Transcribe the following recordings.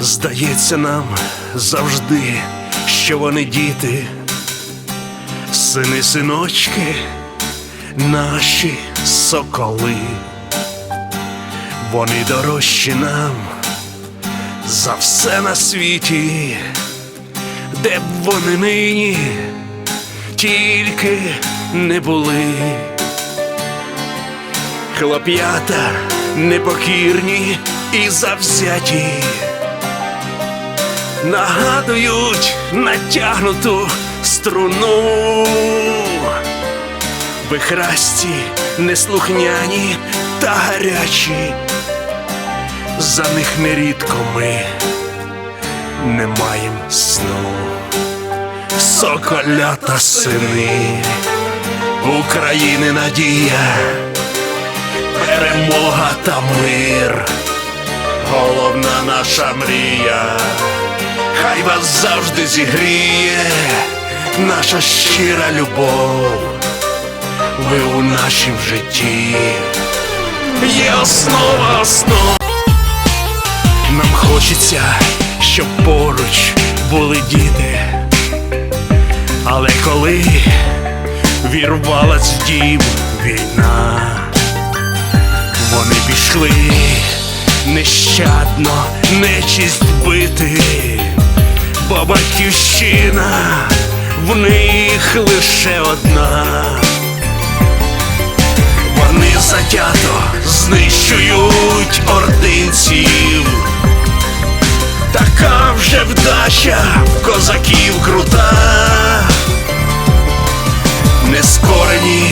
Здається нам завжди, що вони діти, сини, синочки, наші соколи, вони дорожчі нам за все на світі, де б вони нині тільки не були. Хлоп'ята непокірні і завзяті нагадують натягнуту струну. Вихрасті, неслухняні та гарячі. За них нерідко ми не маєм сну. Соколята сини, України надія, перемога та мир, головна наша мрія, хай вас завжди зігріє, наша щира любов, ви у нашім житті, є основа основ. Нам хочеться, щоб поруч були діти. Але коли вірвалась в дім війна, вони пішли нещадно, нечисть бити, бо батьківщина в них лише одна. Вони затято знищують ординців. Така вже вдача козаків крута, не скорені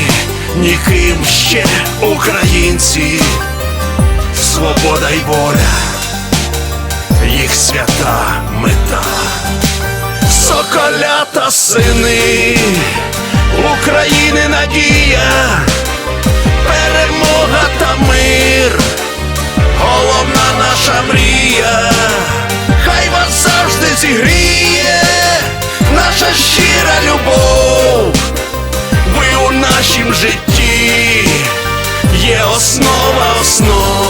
ніким ще українці, свобода й воля, їх свята мета, Соколята сини, України надія, перемога та мир, головна наша мрія, хай вас завжди зігріє, наша щира любов, ви у нашім житті є основа основ.